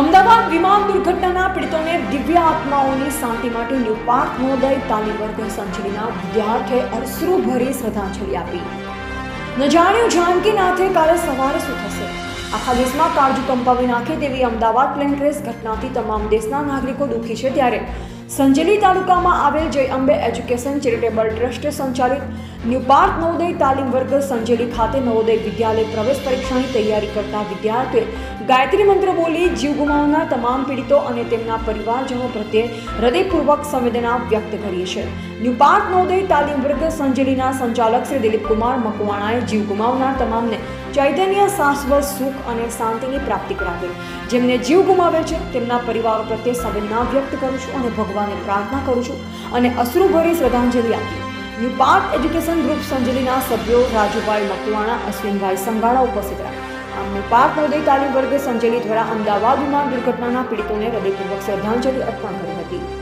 અમદાવાદ વિમાન દુર્ઘટનાના પીડિતોને દિવ્ય આત્માઓની શાંતિ માટે ન્યુ પાર્ક નવોદય તાલીમ વર્ગ સંચલીના અશ્રુ ભરી શ્રદ્ધાંજલિ આપી. ન જાણ્યું જાનકીનાથે કાલે સવારે શું થશે? આખા દેશમાં કાળજુ કંપાવી નાખે તેવી અમદાવાદ પ્લેન ક્રેશ ઘટનાથી તમામ દેશના નાગરિકો દુઃખી છે ત્યારે સંજેલી તાલુકામાં આવેલ Jay Ambe education charitable trust સંચાલિત ન્યુ પાર્ક નવોદય તાલીમ વર્ગ સંજેલી ખાતે નવોદય વિદ્યાલય પ્રવેશ પરીક્ષાની તૈયારી કરતા વિદ્યાર્થીઓએ ગાયત્રી મંત્ર બોલી જીવ ગુમાવનાર તમામ પીડિતો અને તેમના પરિવારજનો પ્રત્યે હૃદયપૂર્વક સંવેદના વ્યક્ત કરી છે ન્યૂ પાર્ક નવોદય તાલીમ વર્ગ સંજેલીના સંચાલક શ્રી દિલીપકુમાર મકવાણાએ જીવ ગુમાવનાર તમામને ચૈતન્ય શાશ્વત સુખ અને શાંતિની પ્રાપ્તિ કરાવી. જેમને જીવ ગુમાવેલ છે, તેમના પરિવારો પ્રત્યે સંવેદના વ્યક્ત કરું છું અને ભગવાનને પ્રાર્થના કરું છું અને અશ્રુભરી શ્રદ્ધાંજલિ આપી. ન્યૂ પાર્ક એજ્યુકેશન ગ્રુપ સંજલીના સભ્યો રાજુભાઈ મકવાણા, અશ્વિનભાઈ સંઘાળા ઉપસ્થિત રહ્યા. આમ ન્યૂ પાર્ક નવોદય તાલીમ વર્ગ સંજલી દ્વારા અમદાવાદ વિમાન દુર્ઘટનાના પીડિતોને હૃદયપૂર્વક શ્રદ્ધાંજલિ અર્પણ કરી હતી.